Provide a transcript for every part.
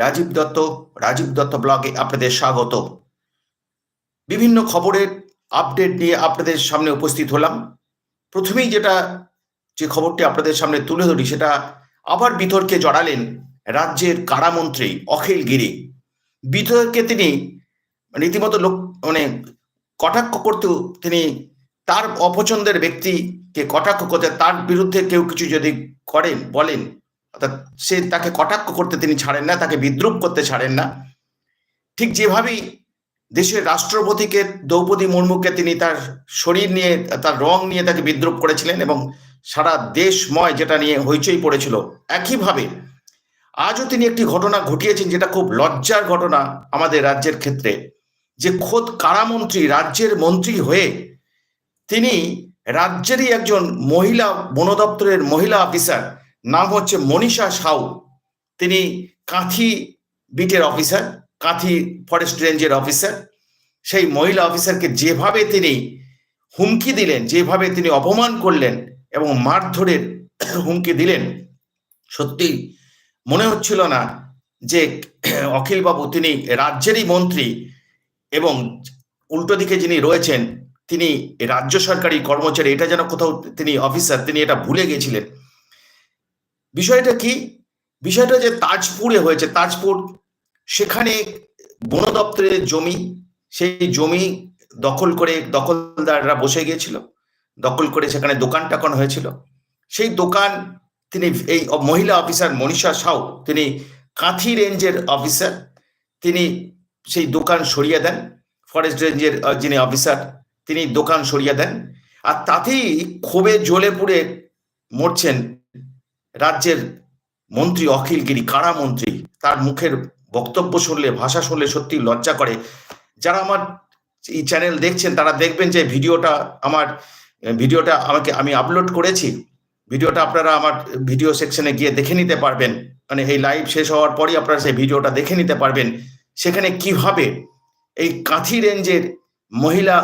রাজীব দত্ত রাজীব দত্ত ব্লগে আপনাদের স্বাগত। বিভিন্ন খবরের আপডেট নিয়ে আপনাদের সামনে উপস্থিত হলাম। প্রথমেই যেটা, যে খবরটি আপনাদের সামনে তুলে ধরি, সেটা আবার বিতর্কে জড়ালেন রাজ্যের কারামন্ত্রী অখিল গিরি। বিতর্কে তিনি রীতিমতো লোক মানে কটাক্ষ করতেও তিনি তার অপছন্দের ব্যক্তিকে কটাক্ষ করতে, তার বিরুদ্ধে কেউ কিছু যদি করেন, বলেন অর্থাৎ সে তাকে কটাক্ষ করতে তিনি ছাড়েন না, তাকে বিদ্রুপ করতে ছাড়েন না। ঠিক যেভাবেই দেশের রাষ্ট্রপতিকে দ্রৌপদী মুর্মুকে তিনি তার শরীর নিয়ে, তার রং নিয়ে তাকে বিদ্রুপ করেছিলেন এবং সারা দেশময় যেটা নিয়ে হইচই পড়েছিল, একইভাবে আজও তিনি একটি ঘটনা ঘটিয়েছেন যেটা খুব লজ্জার ঘটনা আমাদের রাজ্যের ক্ষেত্রে। যে খোদ কারামন্ত্রী, রাজ্যের মন্ত্রী হয়ে তিনি রাজ্যেরই একজন মহিলা বন দপ্তরের মহিলা অফিসার নাম হচ্ছে মনীষা সাউ। তিনি কাঁথি বিটের অফিসার, কাঁথি ফরেস্ট রেঞ্জের অফিসার। সেই মহিলা অফিসারকে যেভাবে তিনি হুমকি দিলেন, যেভাবে তিনি অপমান করলেন এবং মারধরের হুমকি দিলেন, সত্যি মনে হচ্ছিল না যে অখিলবাবু তিনি রাজ্যেরই মন্ত্রী এবং উল্টো দিকে যিনি রয়েছেন, তিনি রাজ্য সরকারি কর্মচারী, এটা যেন কোথাও তিনি অফিসার, তিনি এটা ভুলে গেছিলেন। বিষয়টা কি? বিষয়টা যে তাজপুরে হয়েছে। তাজপুর সেখানে বন দপ্তরের জমি, সেই জমি দখল করে দখলদাররা বসে গিয়েছিল। দখল করে সেখানে দোকান টাকান হয়েছিল। সেই দোকান তিনি এই মহিলা অফিসার মনীষা সাউ, তিনি কাঁথি রেঞ্জের অফিসার। তিনি সেই দোকান সরিয়ে দেন। ফরেস্ট রেঞ্জের যিনি অফিসার, তিনি দোকান সরিয়ে দেন। আর তাতেই ক্ষোভে জ্বলে পুড়ে মরছেন রাজ্যের মন্ত্রী অখিল গিরি কারা মন্ত্রী, তার মুখের বক্তব্য শুনলে, ভাষা শুনলে সত্যি লজ্জা করে। যারা আমার এই চ্যানেল দেখছেন, তারা দেখবেন যে ভিডিওটা আমার, ভিডিওটা আমাকে, আমি আপলোড করেছি। ভিডিওটা আপনারা আমার ভিডিও সেকশনে গিয়ে দেখে নিতে পারবেন। মানে এই লাইভ শেষ হওয়ার পরই আপনারা সেই ভিডিওটা দেখে নিতে পারবেন। সেখানে কীভাবে এই কাঁথি রেঞ্জের মহিলা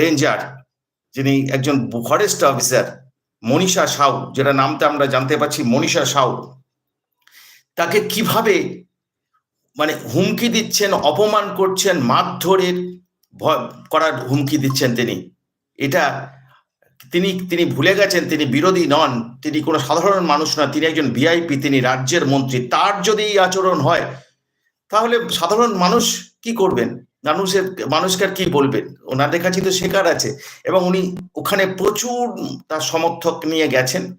রেঞ্জার, যিনি একজন ফরেস্ট অফিসার মনীষা সাউ যেটা নামটা আমরা জানতে পারছি, মনীষা সাউ। তাকে কীভাবে মানে হুমকি দিচ্ছেন, অপমান করছেন, মারধরের ভয় করার হুমকি দিচ্ছেন তিনি? এটা তিনি তিনি ভুলে গেছেন, তিনি বিরোধী নন, তিনি কোনো সাধারণ মানুষ নয় তিনি একজন ভিআইপি তিনি রাজ্যের মন্ত্রী। তার যদি এই আচরণ হয়, তাহলে সাধারণ মানুষ কি করবেন? মানুষের, মানুষকে আর কি বলবেন? ওনাদের কাছে তো শেখার আছে। এবং উনি ওখানে প্রচুর তার সমর্থক নিয়ে গেছেন।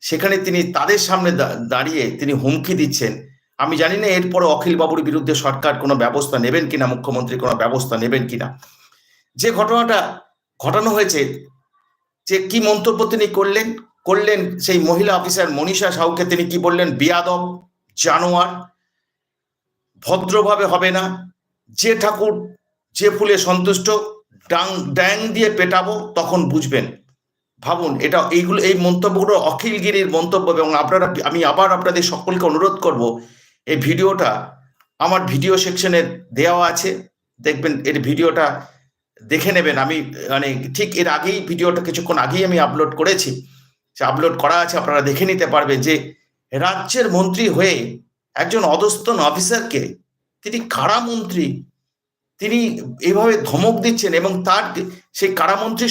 সেখানে তিনি তাদের সামনে দাঁড়িয়ে তিনি হুমকি দিচ্ছেন। আমি জানি না এরপরে অখিল বাবুর বিরুদ্ধে সরকার কোনো ব্যবস্থা নেবেন কিনা, মুখ্যমন্ত্রী কোনো ব্যবস্থা নেবেন কিনা। যে ঘটনাটা ঘটানো হয়েছে, যে কি মন্তব্য তিনি করলেন করলেন সেই মহিলা অফিসার মনীষা সাউকে তিনি কি বললেন? বিয়াদব জানোয়ার, ভদ্রভাবে হবে না। যে ঠাকুর, যে ফুলে সন্তুষ্ট, ডাং, ড্যাং দিয়ে পেটাবো, তখন বুঝবেন। ভাবুন, এটা এইগুলো, এই মন্তব্যগুলো অখিলগিরির মন্তব্য এবং আপনারা, আমি আবার আপনাদের সকলকে অনুরোধ করব, এই ভিডিওটা, আমার ভিডিও সেকশনে দেওয়া আছে, দেখবেন এর ভিডিওটা দেখে নেবেন। আমি মানে ঠিক এর আগেই ভিডিওটা কিছুক্ষণ আগেই আমি আপলোড করেছি। সে আপলোড করা আছে, আপনারা দেখে নিতে পারবেন যে, রাজ্যের মন্ত্রী হয়ে একজন অধস্তন অফিসারকে তিনি কারামন্ত্রী। তিনি এভাবে ধমক দিচ্ছেন এবং তার সেই কারামন্ত্রী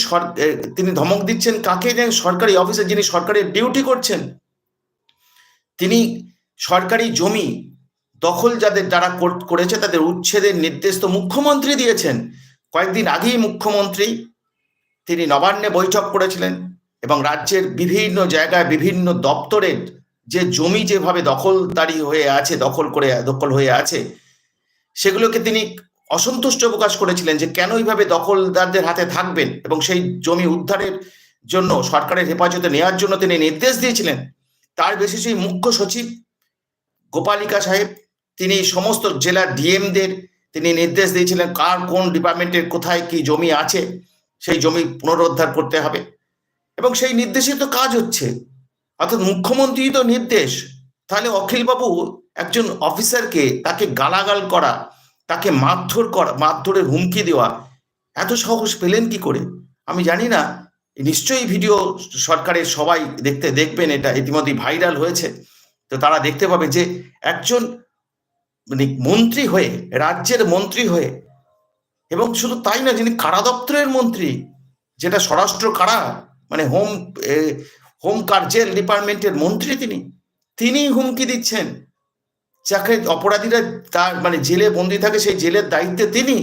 তিনি ধমক দিচ্ছেন কাকে? যেন সরকারি অফিসার যিনি সরকারের ডিউটি করছেন। তিনি সরকারি জমি দখল যাদের, যারা করেছে তাদের উচ্ছেদের নির্দেশ তো মুখ্যমন্ত্রী দিয়েছেন। কয়েকদিন আগেই মুখ্যমন্ত্রী তিনি নবান্নে বৈঠক করেছিলেন এবং রাজ্যের বিভিন্ন জায়গায় বিভিন্ন দপ্তরের যে জমি যেভাবে দখলদারি হয়ে আছে, দখল করে, দখল হয়ে আছে সেগুলোকে তিনি অসন্তুষ্ট প্রকাশ করেছিলেন যে কেন এইভাবে দখলদারদের হাতে থাকবেন এবং সেই জমি উদ্ধারের জন্য, সরকারের হেফাজতে নেওয়ার জন্য তিনি নির্দেশ দিয়েছিলেন। তার বেশি সেই মুখ্য সচিব গোপালিকা সাহেব, তিনি সমস্ত জেলার ডিএমদের তিনি নির্দেশ দিয়েছিলেন কার কোন ডিপার্টমেন্টের কোথায় কি জমি আছে, সেই জমি পুনরুদ্ধার করতে হবে। এবং সেই নির্দেশে তো কাজ হচ্ছে। অর্থাৎ মুখ্যমন্ত্রী তো নির্দেশ তাহলে অখিলবাবু একজন অফিসারকে তাকে গালাগাল করা, তাকে মারধর করা, মারধরের হুমকি দেওয়া, এত সাহস পেলেন কি করে? আমি জানি না, নিশ্চয়ই ভিডিও সরকারের সবাই দেখতে দেখবেন, এটা ইতিমধ্যে ভাইরাল হয়েছে। তো তারা দেখতে পাবে যে একজন মানে মন্ত্রী হয়ে, রাজ্যের মন্ত্রী হয়ে, এবং শুধু তাই না, যিনি কারা দপ্তরের মন্ত্রী, যেটা স্বরাষ্ট্র কারা মানে হোম হোম কার্যের ডিপার্টমেন্টের মন্ত্রী তিনি। তিনি হুমকি দিচ্ছেন। যাকে অপরাধীরা তার মানে জেলে বন্দি থাকে, সেই জেলের দায়িত্বে তিনি।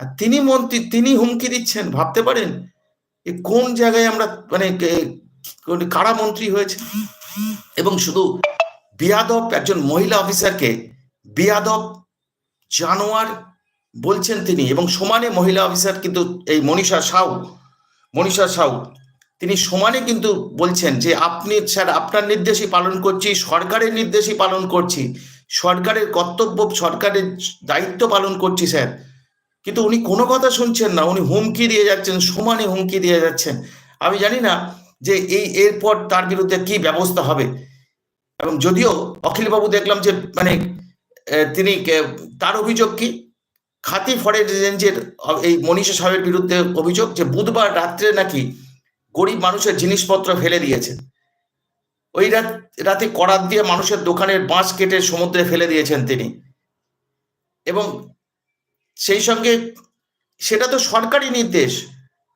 আর তিনি মন্ত্রী, তিনি হুমকি দিচ্ছেন, ভাবতে পারেন? এ কোন জায়গায় আমরা মানে কারা মন্ত্রী হয়েছে? এবং শুধু বিয়াদব একজন মহিলা অফিসারকে বিয়াদব জানোয়ার বলছেন তিনি, এবং সমানে মহিলা অফিসার কিন্তু এই মনীষা সাউ মনীষা সাউ তিনি সমানে কিন্তু বলছেন যে আপনি স্যার, আপনার নির্দেশই পালন করছি, সরকারের নির্দেশই পালন করছি, সরকারের কর্তব্য, সরকারের দায়িত্ব পালন করছি স্যার। কিন্তু উনি কোনো কথা শুনছেন না, উনি হুমকি দিয়ে যাচ্ছেন, সমানে হুমকি দিয়ে যাচ্ছেন। আমি জানি না যে এই এরপর তার বিরুদ্ধে কি ব্যবস্থা হবে। এবং যদিও অখিলবাবু দেখলাম যে মানে তিনি তার অভিযোগ কি? খাতি ফরেস্ট রেঞ্জের এই মনীষা সাহেবের বিরুদ্ধে অভিযোগ যে বুধবার রাত্রে নাকি গরিব মানুষের জিনিসপত্র ফেলে দিয়েছেন। ওই রাত, রাতে করাত দিয়ে মানুষের দোকানের বাঁশ কেটে সমুদ্রে ফেলে দিয়েছেন তিনি। এবং সেই সঙ্গে সেটা তো সরকারি নির্দেশ।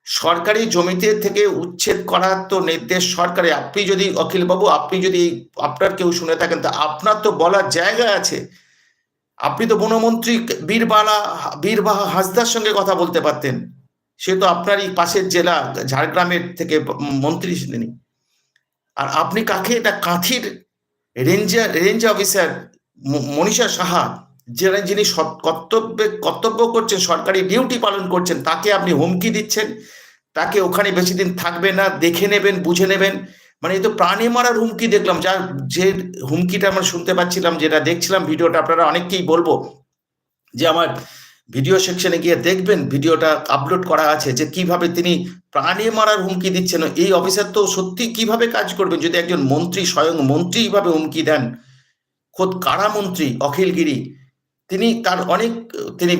সরকারি জমিতে থেকে উচ্ছেদ করার তো নির্দেশ সরকারি। আপনি যদি অখিলবাবু, আপনি যদি আপনার কেউ শুনে থাকেন, তা আপনার তো বলার জায়গা আছে। আপনি তো বনমন্ত্রী বীরবালা, বীরবাহা হাসদার সঙ্গে কথা বলতে পারতেন। সে তো আপনারই পাশের জেলা, ঝাড়গ্রামের থেকে মন্ত্রী তিনি। আর আপনি কাকে? এটা কাঁথির ranger, range officer Manisha Saha যারা যিনি কর্তব্যে, কর্তব্য করছেন, সরকারি ডিউটি পালন করছেন, তাকে আপনি হুমকি দিচ্ছেন। তাকে ওখানে বেশি দিন থাকবে না, দেখে নেবেন, বুঝে নেবেন। মানে এই তো প্রাণে মারার হুমকি দেখলাম। যা, যে হুমকিটা আমরা শুনতে পাচ্ছিলাম, যেটা দেখছিলাম, ভিডিওটা আপনারা অনেককেই বলব যে আমার ভিডিও সেকশনে গিয়ে দেখবেন ভিডিওটা আপলোড করা আছে যে কীভাবে তিনি প্রাণে মারার হুমকি দিচ্ছেন। এই অফিসার তো সত্যি কীভাবে কাজ করবেন? যদি একজন মন্ত্রী স্বয়ং মন্ত্রী এইভাবে হুমকি দেন, খোদ কারা মন্ত্রী? অখিলগিরি তিনি তার অনেক, তিনি,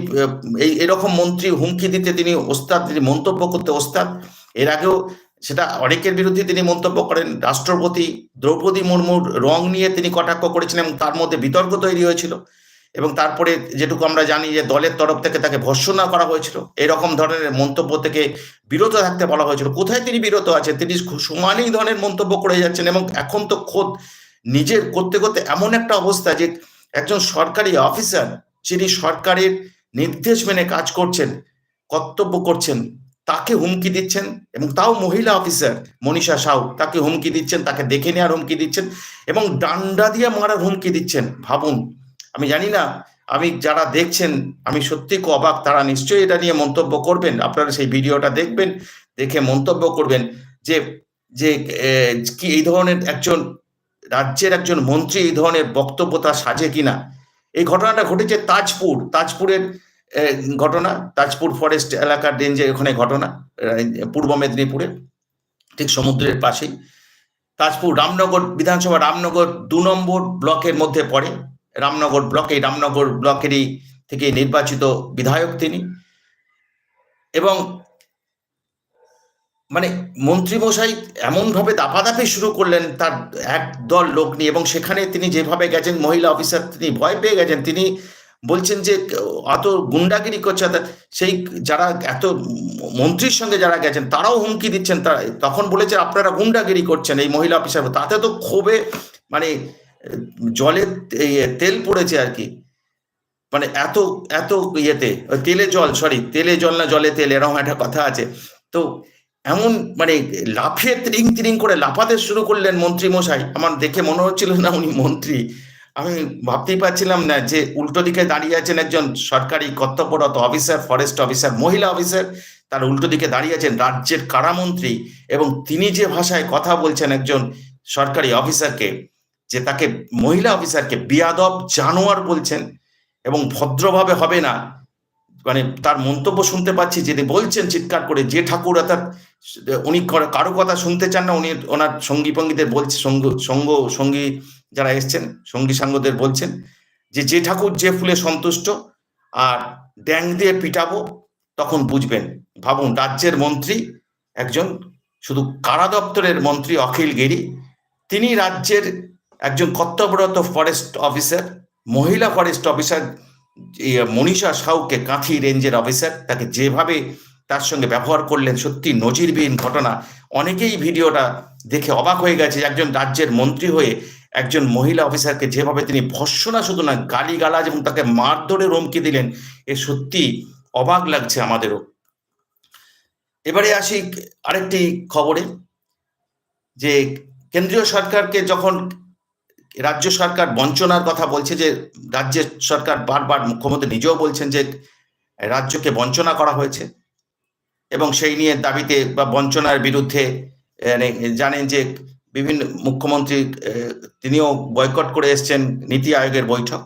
এই এরকম মন্ত্রী হুমকি দিতে তিনি ওস্তাদ, তিনি মন্তব্য করতে ওস্তাদ। এর আগেও সেটা অনেকের বিরুদ্ধে তিনি মন্তব্য করেন। রাষ্ট্রপতি দ্রৌপদী মুর্মুর রং নিয়ে তিনি কটাক্ষ করেছিলেন এবং তার মধ্যে বিতর্ক তৈরি হয়েছিল। এবং তারপরে যেটুকু আমরা জানি যে দলের তরফ থেকে তাকে ভর্সনা করা হয়েছিল, এরকম ধরনের মন্তব্য থেকে বিরত থাকতে বলা হয়েছিল। কোথায় তিনি বিরত আছেন? তিনি সমানই ধরনের মন্তব্য করে যাচ্ছেন এবং এখন তো খোদ নিজের করতে করতে এমন একটা অবস্থা যে একজন সরকারি অফিসার, যিনি সরকারের নির্দেশ মেনে কাজ করছেন, কর্তব্য করছেন, তাকে হুমকি দিচ্ছেন এবং তাও মহিলা অফিসার মনীষা সাউ তাকে হুমকি দিচ্ছেন, তাকে দেখে নেওয়ার হুমকি দিচ্ছেন এবং ডান্ডা দিয়ে মারার হুমকি দিচ্ছেন। ভাবুন আমি জানি না, আমি যারা দেখছেন, আমি সত্যি অবাক, তারা নিশ্চয়ই এটা নিয়ে মন্তব্য করবেন। আপনারা সেই ভিডিওটা দেখবেন, দেখে মন্তব্য করবেন যে যে কি এই ধরনের একজন, রাজ্যের একজন মন্ত্রী এই ধরনের বক্তব্য তার সাজে কিনা। এই ঘটনাটা ঘটেছে তাজপুর, তাজপুরের ঘটনা, তাজপুর ফরেস্ট এলাকার রেঞ্জে ওখানে ঘটনা, পূর্ব মেদিনীপুরে, ঠিক সমুদ্রের পাশেই। তাজপুর রামনগর, বিধানসভা রামনগর দু নম্বর ব্লকের মধ্যে পড়ে। রামনগর ব্লকে, রামনগর ব্লকেরই থেকে নির্বাচিত বিধায়ক তিনি। এবং মানে মন্ত্রীমশাই এমনভাবে দাপাদাপি শুরু করলেন তার এক দল লোক নিয়ে এবং সেখানে তিনি যেভাবে গেছেন, মহিলা অফিসার তিনি ভয় পেয়ে গেছেন। তিনি বলছেন যে অত গুন্ডাগিরি করছে সেই যারা এত মন্ত্রীর সঙ্গে যারা গেছেন, তারাও হুমকি দিচ্ছেন। তারা তখন বলেছে, আপনারা গুন্ডাগিরি করছেন এই মহিলা অফিসার তাতে তো ক্ষোভে মানে জলে এই তেল পড়েছে আর কি। মানে এত এত ইয়েতে তেলে জল সরি তেলে জল না জলে তেল, এরকম একটা কথা আছে। তো এমন মানে লাফিয়ে তিরিং তিরিং করে লাফাতে শুরু করলেন মন্ত্রী মশাই আমার দেখে মনে হচ্ছিল না উনি মন্ত্রী। আমি ভাবতেই পারছিলাম না যে উল্টো দিকে দাঁড়িয়ে আছেন একজন সরকারি কর্তব্যরত অফিসার ফরেস্ট অফিসার মহিলা অফিসার তার উল্টো দিকে দাঁড়িয়ে আছেন রাজ্যের কারামন্ত্রী। এবং তিনি যে ভাষায় কথা বলছেন একজন সরকারি অফিসারকে যে তাকে মহিলা অফিসারকে বিয়াদব জানোয়ার বলছেন এবং ভদ্রভাবে হবে না। মানে তার মন্তব্য শুনতে পাচ্ছি, যিনি বলছেন চিৎকার করে, যে ঠাকুর, অর্থাৎ উনি কারো- কথা শুনতে চান না, উনি ওনার সঙ্গী পঙ্গীদের বলছে, সঙ্গ সঙ্গ, সঙ্গী যারা এসছেন, সঙ্গী সাঙ্গদের বলছেন যে যে ঠাকুর, যে ফুলে সন্তুষ্ট আর ড্যাং দিয়ে পিটাবো, তখন বুঝবেন। ভাবুন, রাজ্যের মন্ত্রী, একজন শুধু কারা দপ্তরের মন্ত্রী অখিল গিরি, তিনি রাজ্যের একজন কর্তব্যরত ফরেস্ট অফিসার মহিলা ফরেস্ট অফিসার মনীষা সাউকে কাঁথি রেঞ্জের অফিসার তাকে যেভাবে তার সঙ্গে ব্যবহার করলেন, সত্যি নজিরবিহীন ঘটনা। অনেকেই ভিডিওটা দেখে অবাক হয়ে গেছে একজন রাজ্যের মন্ত্রী হয়ে একজন মহিলা অফিসারকে যেভাবে তিনি ভর্সনা শুধু না গালি গালাজ এবং তাকে মারধরে রমকি দিলেন, এ সত্যি অবাক লাগছে আমাদেরও। এবারে আসি আরেকটি খবরে, যে কেন্দ্রীয় সরকারকে যখন রাজ্য সরকার বঞ্চনার কথা বলছে যে, রাজ্যের সরকার বারবার মুখ্যমন্ত্রী নিজেও বলছেন যে, রাজ্যকে বঞ্চনা করা হয়েছে। এবং সেই নিয়ে দাবিতে বা বঞ্চনার বিরুদ্ধে মানে জানেন যে, বিভিন্ন মুখ্যমন্ত্রী তিনিও বয়কট করে এসছেন নীতি আয়োগের বৈঠক।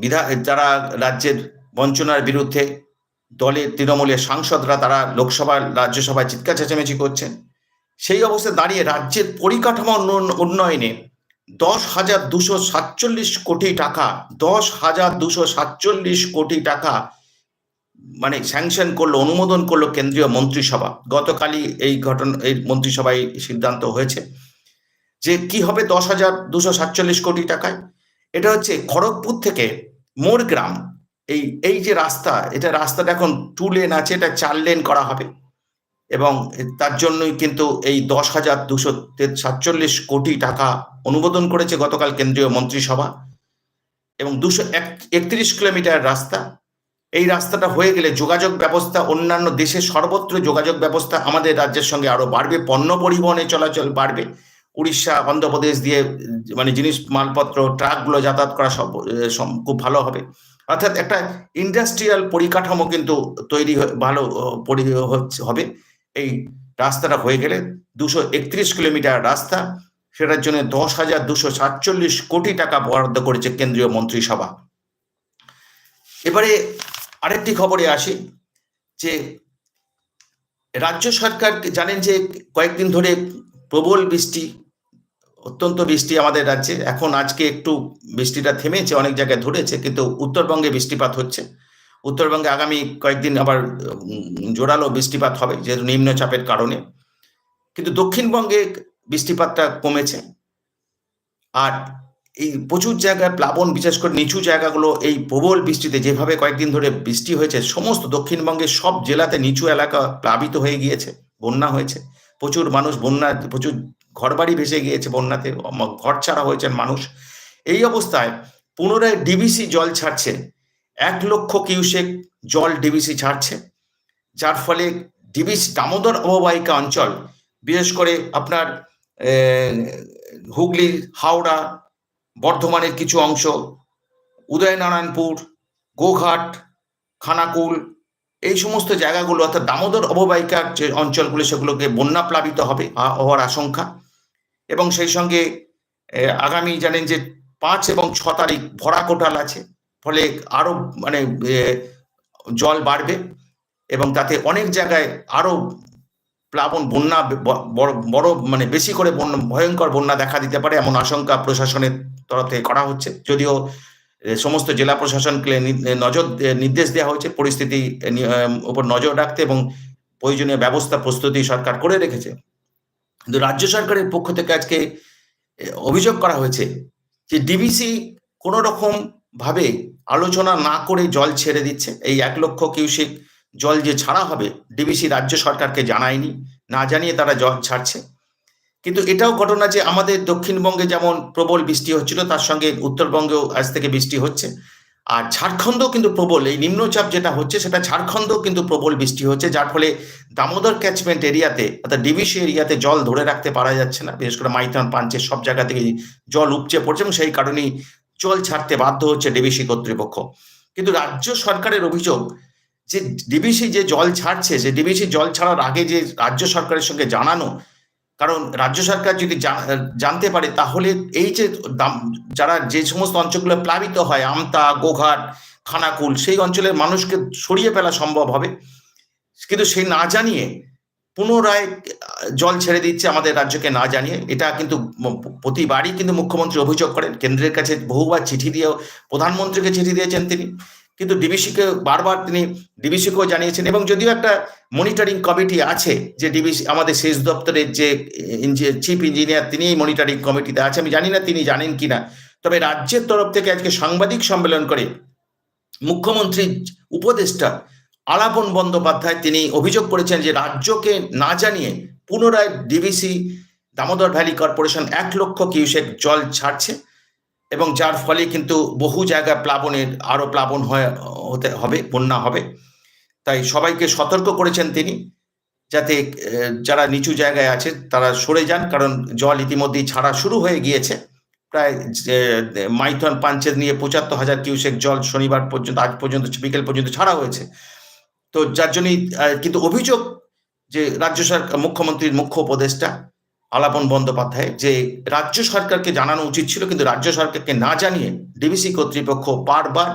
বিধা, যারা রাজ্যের বঞ্চনার বিরুদ্ধে দলের তৃণমূলের সাংসদরা, তারা লোকসভার, রাজ্যসভায় চিৎকার চেঁচামেচি করছেন। সেই অবস্থায় দাঁড়িয়ে রাজ্যের পরিকাঠামো উন্নয়নে দশ হাজার দুশো সাতচল্লিশ কোটি টাকা, দশ হাজার দুশো সাতচল্লিশ কোটি টাকা মানে স্যাংশন করল, অনুমোদন করল কেন্দ্রীয় মন্ত্রিসভা। গতকালই এই ঘটনা, এই মন্ত্রিসভায় সিদ্ধান্ত হয়েছে যে কি হবে দশ হাজার দুশো সাতচল্লিশ কোটি টাকায়। এটা হচ্ছে খড়গপুর থেকে মোরগ্রাম এই এই যে রাস্তা, এটা রাস্তাটা এখন টু লেন আছে, এটা চার লেন করা হবে। এবং তার জন্যই কিন্তু এই দশ হাজার দুশো সাতচল্লিশ কোটি টাকা অনুমোদন করেছে গতকাল কেন্দ্রীয় মন্ত্রিসভা। এবং দুশো একত্রিশ কিলোমিটার রাস্তা। এই রাস্তাটা হয়ে গেলে যোগাযোগ ব্যবস্থা, অন্যান্য দেশের সর্বত্র যোগাযোগ ব্যবস্থা আমাদের রাজ্যের সঙ্গে আরও বাড়বে, পণ্য পরিবহনে চলাচল বাড়বে। উড়িষ্যা, অন্ধ্রপ্রদেশ দিয়ে মানে জিনিস, মালপত্র, ট্রাকগুলো যাতায়াত করা সব খুব ভালো হবে। অর্থাৎ একটা ইন্ডাস্ট্রিয়াল পরিকাঠামো কিন্তু তৈরি ভালো হবে। এই রাস্তাটা হয়ে গেলে দুশো একত্রিশ কিলোমিটার রাস্তা। সেটার জন্য দশ হাজার দুশো সাতচল্লিশ কোটি টাকা বরাদ্দ করেছে কেন্দ্রীয় মন্ত্রিসভা। এবারে আরেকটি খবরে আসি যে রাজ্য সরকার জানেন যে কয়েকদিন ধরে প্রবল বৃষ্টি, অত্যন্ত বৃষ্টি আমাদের রাজ্যে। এখন আজকে একটু বৃষ্টিটা থেমেছে, অনেক জায়গায় ধরেছে, কিন্তু উত্তরবঙ্গে বৃষ্টিপাত হচ্ছে। উত্তরবঙ্গে আগামী কয়েকদিন আবার জোরালো বৃষ্টিপাত হবে, যেহেতু নিম্নচাপের কারণে। কিন্তু দক্ষিণবঙ্গে বৃষ্টিপাতটা কমেছে। আর এই প্রচুর জায়গায় প্লাবন, বিশেষ করে নিচু জায়গাগুলো, এই প্রবল বৃষ্টিতে যেভাবে কয়েকদিন ধরে বৃষ্টি হয়েছে, সমস্ত দক্ষিণবঙ্গের সব জেলাতে নিচু এলাকা প্লাবিত হয়ে গিয়েছে, বন্যা হয়েছে। প্রচুর মানুষ বন্যা, প্রচুর ঘরবাড়ি ভেসে গিয়েছে বন্যাতে ঘর ছাড়া হয়েছেন মানুষ। এই অবস্থায় পুনরায় ডিবিসি জল ছাড়ছে। এক লক্ষ কিউসেক জল ডিবিসি ছাড়ছে, যার ফলে ডিবিসি দামোদর অববাহিকা অঞ্চল, বিশেষ করে আপনার হুগলি, হাওড়া, বর্ধমানের কিছু অংশ, উদয়নারায়ণপুর, গোঘাট, খানাকুল, এই সমস্ত জায়গাগুলো অর্থাৎ দামোদর অববাহিকার যে অঞ্চলগুলো সেগুলোকে বন্যা প্লাবিত হবে হওয়ার আশঙ্কা। এবং সেই সঙ্গে আগামী জানেন যে পাঁচ এবং ছ তারিখ ভরা কোটাল আছে। ফলে আরও মানে জল বাড়বে এবং তাতে অনেক জায়গায় আরও প্লাবন বন্যা বড় মানে বেশি করে বন্যা, ভয়ঙ্কর বন্যা দেখা দিতে পারে এমন আশঙ্কা প্রশাসনের তরফ থেকে করা হচ্ছে। যদিও সমস্ত জেলা প্রশাসনকে নজর নির্দেশ দেওয়া হয়েছে। পরিস্থিতি উপর নজর রাখতে এবং প্রয়োজনীয় ব্যবস্থা প্রস্তুতি সরকার করে রেখেছে। কিন্তু রাজ্য সরকারের পক্ষ থেকে আজকে অভিযোগ করা হয়েছে যে ডিবিসি কোন রকম ভাবে আলোচনা না করে জল ছেড়ে দিচ্ছে। এই এক লক্ষ কিউসিক জল যে ছাড়া হবে, ডিবিসি রাজ্য সরকারকে জানায়নি, না জানিয়ে তারা জল ছাড়ছে। কিন্তু এটাও ঘটনা যে আমাদের দক্ষিণবঙ্গে যেমন প্রবল বৃষ্টি হচ্ছিল, তার সঙ্গে উত্তরবঙ্গেও আজ থেকে বৃষ্টি হচ্ছে। আর ঝাড়খণ্ডও কিন্তু প্রবল, এই নিম্নচাপ যেটা হচ্ছে, সেটা ঝাড়খণ্ডও কিন্তু প্রবল বৃষ্টি হচ্ছে, যার ফলে দামোদর ক্যাচমেন্ট এরিয়াতে, অর্থাৎ ডিবিসি এরিয়াতে জল ধরে রাখতে পারা যাচ্ছে না। বিশেষ করে মাইথন, পাঞ্চের সব জায়গা থেকে জল উপচে পড়ছে এবং সেই কারণেই জল ছাড়তে বাধ্য হচ্ছে ডিবিসি কর্তৃপক্ষ। কিন্তু রাজ্য সরকারের অভিযোগ যে ডিবিসি যে জল ছাড়ছে সে ডিবিসি জল ছাড়ার আগে যে রাজ্য সরকারের সঙ্গে জানানো, কারণ রাজ্য সরকার যদি জানতে পারে, তাহলে এই যে দাম, যারা যে সমস্ত অঞ্চলগুলো প্লাবিত হয়, আমতা, গোঘাট, খানাকুল, সেই অঞ্চলের মানুষকে সরিয়ে ফেলা সম্ভব হবে। কিন্তু সেই না জানিয়ে পুনরায়, জল ছেড়ে দিচ্ছে আমাদের রাজ্যকে না জানিয়ে। এটা কিন্তু প্রতিবারই কিন্তু মুখ্যমন্ত্রী অভিযোগ করেন। কেন্দ্রের কাছে বহুবার চিঠি দিয়েও, প্রধানমন্ত্রীকে চিঠি দিয়েছেন তিনি। কিন্তু ডিবিসিকে বারবার তিনি ডিবিসিকেও জানিয়েছেন। এবং যদিও একটা মনিটরিং কমিটি আছে, যে ডিবিসি, আমাদের শেষ দপ্তরের যে চিফ ইঞ্জিনিয়ার তিনি মনিটরিং কমিটিতে আছে। আমি জানি না তিনি জানেন কিনা। তবে রাজ্যের তরফ থেকে আজকে সাংবাদিক সম্মেলন করে মুখ্যমন্ত্রীর উপদেষ্টা আলাপন বন্দ্যোপাধ্যায় তিনি অভিযোগ করেছেন যে রাজ্যকে না জানিয়ে পুনরায় ডিভিসি দামোদর ভ্যালি কর্পোরেশন এক লক্ষ কিউসেক জল ছাড়ছে এবং যার ফলে কিন্তু বহু জায়গায় প্লাবনের আরও প্লাবন হয়ে, হতে হবে, বন্যা হবে। তাই সবাইকে সতর্ক করেছেন তিনি যাতে যারা নিচু জায়গায় আছে তারা সরে যান, কারণ জল ইতিমধ্যেই ছাড়া শুরু হয়ে গিয়েছে। প্রায় মাইথন পাঞ্চেত নিয়ে পঁচাত্তর হাজার কিউসেক জল শনিবার পর্যন্ত, আজ পর্যন্ত, বিকেল পর্যন্ত ছাড়া হয়েছে। তো যার জন্যই কিন্তু অভিযোগ যে রাজ্য সরকার, মুখ্যমন্ত্রীর মুখ্য উপদেষ্টা আলাপন বন্দ্যোপাধ্যায় যে রাজ্য সরকারকে জানানো উচিত ছিল, কিন্তু রাজ্য সরকারকে না জানিয়ে ডিবিসি কর্তৃপক্ষ বারবার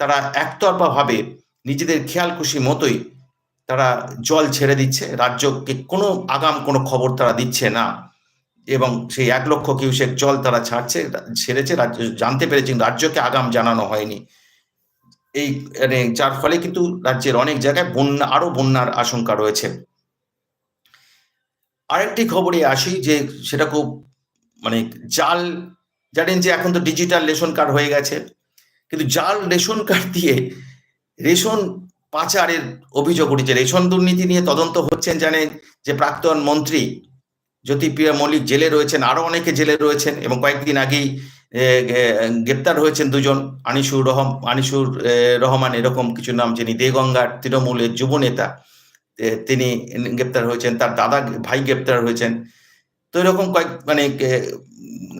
তারা একতরফা ভাবে নিজেদের খেয়াল খুশি মতোই তারা জল ছেড়ে দিচ্ছে। রাজ্যকে কোনো আগাম, কোনো খবর তারা দিচ্ছে না এবং সেই এক লক্ষ কিউসেক জল তারা ছাড়ছে, ছেড়েছে, রাজ্য জানতে পেরেছেন রাজ্যকে আগাম জানানো হয়নি। এই মানে যার ফলে কিন্তু রাজ্যের অনেক জায়গায় বন্যা, আরও বন্যার আশঙ্কা রয়েছে। আরেকটি খবরে আসি যে সেটা খুব মানে জাল, জানেন যে এখন তো ডিজিটাল রেশন কার্ড হয়ে গেছে, কিন্তু জাল রেশন কার্ড দিয়ে রেশন পাচারের অভিযোগ উঠেছে। রেশন দুর্নীতি নিয়ে তদন্ত হচ্ছেন, জানেন যে প্রাক্তন মন্ত্রী জ্যোতিপ্রিয়া মল্লিক জেলে রয়েছেন, আরও অনেকে জেলে রয়েছেন এবং কয়েকদিন আগেই গ্রেপ্তার হয়েছেন দুজন আনিসুর রহম আনিসুর রহমান এরকম কিছু নাম যিনি দেগঙ্গার তৃণমূলের যুব নেতা তিনি গ্রেপ্তার হয়েছেন তার দাদা ভাই গ্রেপ্তার হয়েছেন। তো এরকম কয়েক মানে এ,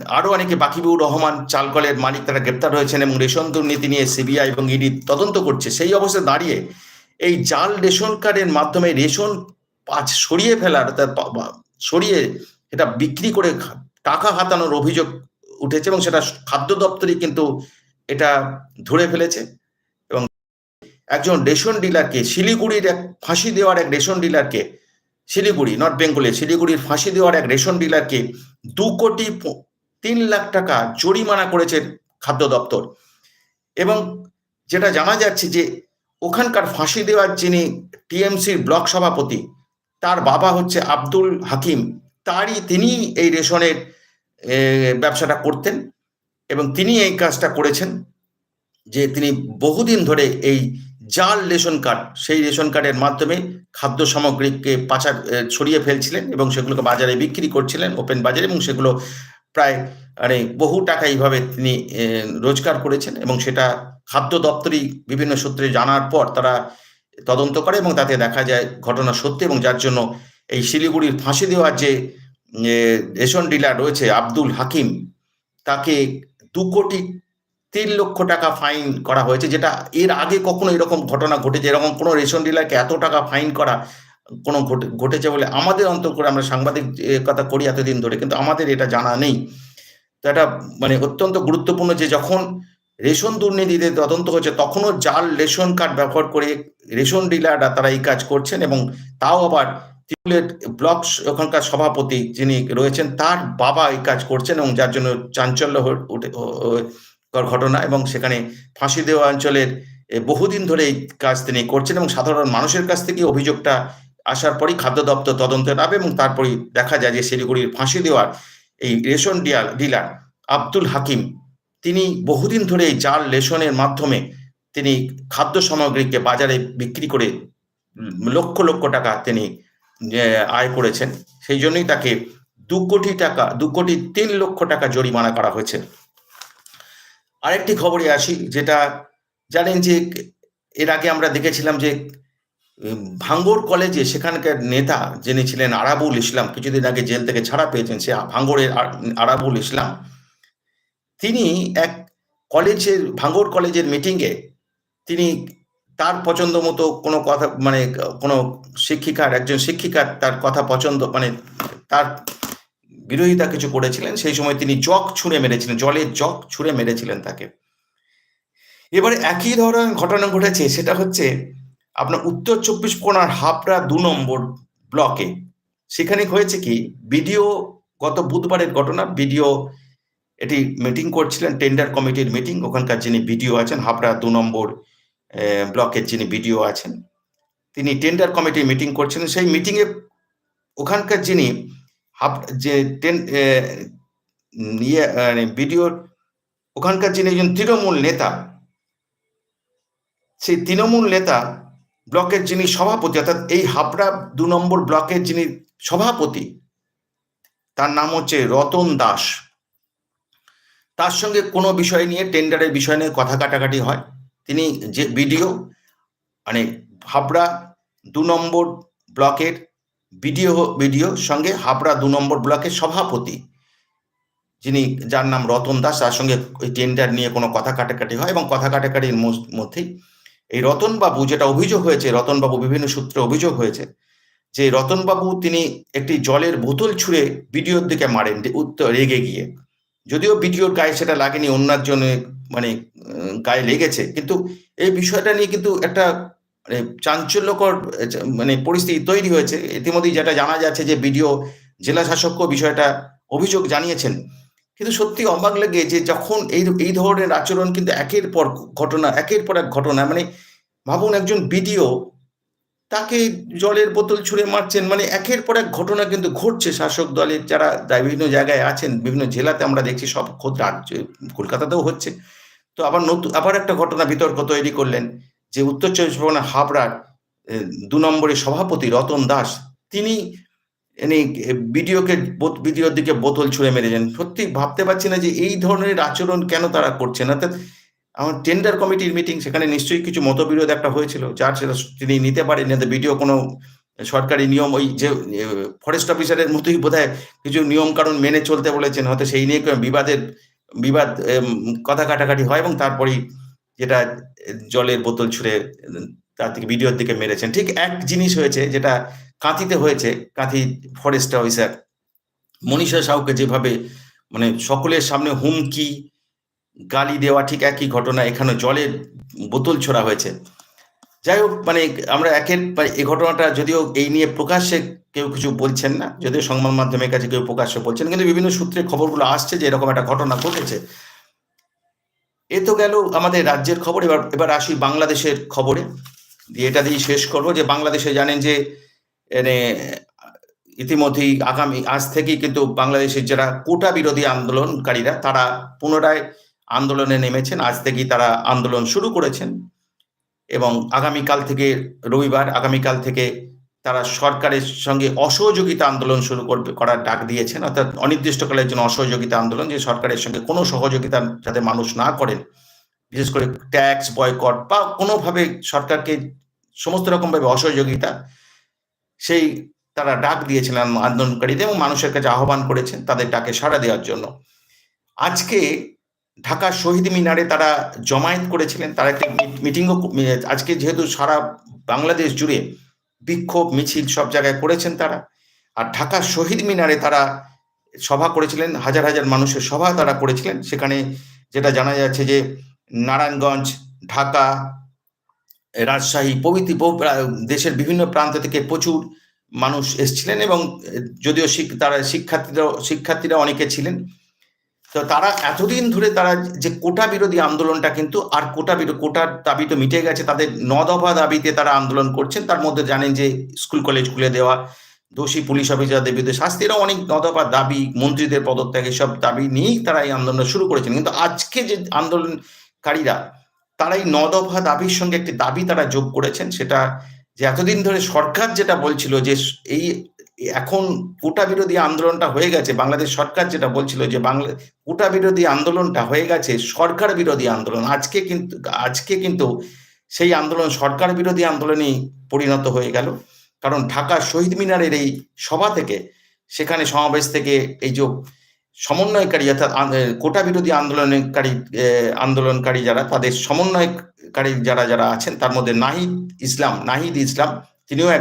আরও অনেকে বাকিবুর রহমান চালকলের মালিক তারা গ্রেপ্তার হয়েছেন এবং রেশন দুর্নীতি নিয়ে সিবিআই এবং ইডি তদন্ত করছে। সেই অবস্থায় দাঁড়িয়ে এই জাল রেশন কার্ডের মাধ্যমে রেশন পাঁচ সরিয়ে ফেলার পা- সরিয়ে এটা বিক্রি করে টাকা হাতানোর অভিযোগ উঠেছে এবং সেটা খাদ্য দপ্তরই কিন্তু এটা ধরে ফেলেছে। এবং একজন রেশন ডিলারকে শিলিগুড়ির এক ফাঁসি দেওয়ার এক রেশন ডিলারকে, শিলিগুড়ি, নর্থ বেঙ্গলে শিলিগুড়ির ফাঁসি দেওয়ার এক রেশন ডিলারকে দু কোটি তিন লাখ টাকা জরিমানা করেছে খাদ্য দপ্তর। এবং যেটা জানা যাচ্ছে যে ওখানকার ফাঁসি দেওয়ার যিনি টিএমসির ব্লক সভাপতি, তার বাবা হচ্ছে আব্দুল হাকিম, তারই তিনি এই রেশনের ব্যবসাটা করতেন এবং তিনি এই কাজটা করেছেন যে তিনি বহুদিন ধরে এই জাল রেশন কার্ড, সেই রেশন কার্ডের মাধ্যমে খাদ্য সামগ্রীকে পাচার ছড়িয়ে ফেলছিলেন এবং সেগুলোকে বাজারে বিক্রি করছিলেন, ওপেন বাজারে এবং সেগুলো প্রায় মানে বহু টাকা এইভাবে তিনি রোজগার করেছেন এবং সেটা খাদ্য দপ্তরই বিভিন্ন সূত্রে জানার পর তারা তদন্ত করে এবং তাতে দেখা যায় ঘটনা সত্যি এবং যার জন্য এই শিলিগুড়ির ফাঁসি দেওয়ার যে রেশন ডিলার রয়েছে আব্দুল হাকিম। তাকে দু কোটি তিন লক্ষ টাকা ফাইন করা হয়েছে, যেটা এর আগে কখনো এরকম ঘটনা ঘটেছে। এরকম কোনো রেশন ডিলারকে এত টাকা ফাইন করা কোনো ঘটে- ঘটেছে বলে আমাদের অন্তর করে আমরা কথা করি এতদিন ধরে, কিন্তু আমাদের এটা জানা নেই। তো এটা মানে অত্যন্ত গুরুত্বপূর্ণ যে যখন রেশন দুর্নীতিতে তদন্ত হচ্ছে, তখনও জাল রেশন কার্ড ব্যবহার করে রেশন ডিলাররা তারা এই কাজ করছেন এবং তাও আবার তৃণমূলের ব্লক ওখানকার সভাপতি যিনি রয়েছেন, তার বাবা এই কাজ করছেন এবং যার জন্য চাঞ্চল্য ঘটনা এবং সেখানে ফাঁসি দেওয়া অঞ্চলের বহুদিন ধরে এই কাজ তিনি করছেন এবং সাধারণ মানুষের কাছ থেকে অভিযোগটা আসার পরই খাদ্য দপ্তর তদন্তে নামে এবং তারপরেই দেখা যায় যে শিলিগুড়ির ফাঁসি দেওয়ার এই ration dealer dealer Abdul Hakim, তিনি বহুদিন ধরে এই জাল রেশনের মাধ্যমে তিনি খাদ্য সামগ্রীকে বাজারে বিক্রি করে লক্ষ লক্ষ টাকা তিনি আয় করেছেন, সেই জন্যই তাকে দু কোটি টাকা, দু কোটি তিন লক্ষ টাকা জরিমানা করা হয়েছে। আরেকটি খবরে আসি, যেটা জানেন যে এর আগে আমরা দেখেছিলাম যে ভাঙ্গর কলেজে সেখানকার নেতা যিনি ছিলেন আরাবুল ইসলাম, কিছুদিন আগে জেল থেকে ছাড়া পেয়েছেন সে ভাঙ্গরের আরাবুল ইসলাম, তিনি এক কলেজের, ভাঙ্গর কলেজের মিটিংয়ে তিনি তার পছন্দ মতো কোনো কথা মানে কোনো শিক্ষিকার, একজন শিক্ষিকার তার কথা পছন্দ মানে তার বিরোধিতা কিছু করেছিলেন, সেই সময় তিনি জগ ছুঁড়ে মেরেছিলেন জলের জগ ছুঁড়ে মেরেছিলেন তাকে। এবারে একই ধরনের ঘটনা ঘটেছে, সেটা হচ্ছে আপনার উত্তর চব্বিশ পরগনার হাবড়া দু নম্বর ব্লকে। সেখানে হয়েছে কি, বিডিও গত বুধবারের ঘটনা, বিডিও এটি মিটিং করছিলেন টেন্ডার কমিটির মিটিং ওখানকার যিনি বিডিও আছেন, হাবড়া দু নম্বর ব্লকের যিনি বিডিও আছেন তিনি টেন্ডার কমিটির মিটিং করছিলেন সেই মিটিংয়ে ওখানকার যিনি হাব যে টেন আহ, ইয়ে বিডিওর ওখানকার যিনি একজন তৃণমূল নেতা সেই তৃণমূল নেতা ব্লকের যিনি সভাপতি অর্থাৎ এই হাবড়া দু নম্বর ব্লকের যিনি সভাপতি তার নাম হচ্ছে রতন দাস। তার সঙ্গে কোনো বিষয় নিয়ে টেন্ডারের বিষয় নিয়ে কথা কাটাকাটি হয়। তিনি যে বিডিও মানে হাবড়া দু নম্বর ব্লকের বিডিও বিডিও সঙ্গে হাবড়া দু নম্বর ব্লকের সভাপতি, যিনি যার নাম রতন দাস, তার সঙ্গে ওই টেন্ডার নিয়ে কোনো কথা কাটাকাটি হয় এবং কথা কাটাকাটির মধ্যেই এই রতনবাবু যেটা অভিযোগ হয়েছে, রতনবাবু বিভিন্ন সূত্রে অভিযোগ হয়েছে, যে রতনবাবু তিনি একটি জলের বোতল ছুঁড়ে বিডিওর দিকে মারেন, উত্তর রেগে গিয়ে। যদিও বিডিওর গায়ে সেটা লাগেনি অন্য একজনের মানে গায়ে লেগেছে। কিন্তু এই বিষয়টা নিয়ে কিন্তু একটা মানে চাঞ্চল্যকর মানে পরিস্থিতি তৈরি হয়েছে। ইতিমধ্যেই যেটা জানা যাচ্ছে যে বিডিও, জেলা শাসকও বিষয়টা অভিযোগ জানিয়েছেন। কিন্তু সত্যি অবাক লাগে যে যখন এই এই ধরনের আচরণ কিন্তু একের পর ঘটনা, একের পর এক ঘটনা মানে ভাবুন একজন বিডিও, তাকে জলের বোতল ছুঁড়ে মারছেন মানে একের পর এক ঘটনা কিন্তু ঘটছে। শাসক দলের যারা বিভিন্ন জায়গায় আছেন, বিভিন্ন জেলাতে আমরা দেখছি সব খোদ রাজ্য, কলকাতাতেও হচ্ছে। তো আবার নতুন আবার একটা ঘটনা বিতর্ক তৈরি করলেন যে উত্তর চব্বিশ পরগনা হাবড়ার দু নম্বরের সভাপতি রতন দাস, তিনি এনে বিডিওকে বিডিওর দিকে বোতল ছুঁড়ে মেরেছেন। সত্যি ভাবতে পারছি না যে এই ধরনের আচরণ কেন তারা করছেন। অর্থাৎ আমার টেন্ডার কমিটির মিটিং সেখানে নিশ্চয়ই কিছু মতবিরোধ একটা হয়েছিল, যার সেটা তিনি নিতে পারেন না। ভিডিও কোনো সরকারি নিয়ম, ওই যে ফরেস্ট অফিসারের মতোই বোধহয় কিছু নিয়ম কারণ মেনে চলতে বলেছেন। হয়তো সেই নিয়ে বিবাদের বিবাদ কথা কাটাকাটি হয় এবং তারপরেই যেটা জলের বোতল ছুঁড়ে, তার থেকে ভিডিওর দিকে মেরেছেন। ঠিক এক জিনিস হয়েছে যেটা কাঁথিতে হয়েছে। কাঁথি ফরেস্ট অফিসার মনীষা সাউকে যেভাবে মানে সকলের সামনে হুমকি, গালি দেওয়া ঠিক একই ঘটনা এখানে জলের বোতল ছোড়া হয়েছে। যাই হোক মানে আমরা একের মানে এই ঘটনাটা যদিও এই নিয়ে প্রকাশ্যে কেউ কিছু বলছেন না, যদিও সংবাদ মাধ্যমের কাছে কেউ প্রকাশ্যে বলছেন কিন্তু বিভিন্ন সূত্রে খবরগুলো আসছে যে এরকম একটা ঘটনা ঘটেছে। এ তো গেল আমাদের রাজ্যের খবর, এবার এবার আসি বাংলাদেশের খবরে। দিয়ে এটা দিয়ে শেষ করব যে বাংলাদেশে জানেন যে মানে ইতিমধ্যেই আগামী, আজ থেকেই কিন্তু বাংলাদেশের যারা কোটা বিরোধী আন্দোলনকারীরা, তারা পুনরায় আন্দোলনে নেমেছেন, আজ থেকেই তারা আন্দোলন শুরু করেছেন। এবং আগামীকাল থেকে রবিবার, আগামীকাল থেকে তারা সরকারের সঙ্গে অসহযোগিতা আন্দোলন শুরু করবে, করার ডাক দিয়েছেন। অর্থাৎ অনির্দিষ্টকালের জন্য অসহযোগিতা আন্দোলন, যে সরকারের সঙ্গে কোনো সহযোগিতা যাতে মানুষ না করেন, বিশেষ করে ট্যাক্স, বয়কট বা কোনোভাবে সরকারকে সমস্ত রকমভাবে অসহযোগিতা, সেই তারা ডাক দিয়েছিলেন আন্দোলনকারীদের এবং মানুষের কাছে আহ্বান করেছেন তাদের ডাকে সাড়া দেওয়ার জন্য। আজকে ঢাকা শহীদ মিনারে তারা জমায়েত করেছিলেন। তারা একটি মিটিংও আজকে যেহেতু সারা বাংলাদেশ জুড়ে বিক্ষোভ, মিছিল সব জায়গায় করেছেন তারা। আর ঢাকা শহীদ মিনারে তারা সভা করেছিলেন, হাজার হাজার মানুষের সভা তারা করেছিলেন। সেখানে যেটা জানা যাচ্ছে যে নারায়ণগঞ্জ, ঢাকা, রাজশাহী প্রভৃতি দেশের বিভিন্ন প্রান্ত থেকে প্রচুর মানুষ এসেছিলেন এবং যদিও তারা শিক্ষার্থীরা শিক্ষার্থীরা অনেকে ছিলেন। তো তারা এতদিন ধরে তারা যে কোটা বিরোধী আন্দোলনটা কিন্তু আর কোটা বিরোধী কোটার দাবি তো মিটে গেছে, তাদের ন দফা দাবিতে তারা আন্দোলন করছেন, তার মধ্যে জানেন যে স্কুল কলেজ খুলে দেওয়া, দোষী পুলিশ অফিসারদের বিরুদ্ধে শাস্তি এরও অনেক ন দফা দাবি, মন্ত্রীদের পদত্যাগ, এসব দাবি নিয়েই তারা এই আন্দোলন শুরু করেছেন। কিন্তু আজকে যে আন্দোলনকারীরা, তারা এই ন দফা দাবির সঙ্গে একটি দাবি তারা যোগ করেছেন, সেটা যে এতদিন ধরে সরকার যেটা বলছিল যে এই এখন কোটা বিরোধী আন্দোলনটা হয়ে গেছে। বাংলাদেশ সরকার যেটা বলছিল যে বাংলা, কোটা বিরোধী আন্দোলনটা হয়ে গেছে সরকার বিরোধী আন্দোলন। আজকে কিন্তু আজকে কিন্তু সেই আন্দোলন সরকার বিরোধী আন্দোলনেই পরিণত হয়ে গেল। কারণ ঢাকা শহীদ মিনারের এই সভা থেকে, সেখানে সমাবেশ থেকে এই যে সমন্বয়কারী অর্থাৎ কোটা বিরোধী আন্দোলনকারী আন্দোলনকারী যারা, তাদের সমন্বয়কারী যারা যারা আছেন, তার মধ্যে নাহিদ ইসলাম নাহিদ ইসলাম, তিনিও এক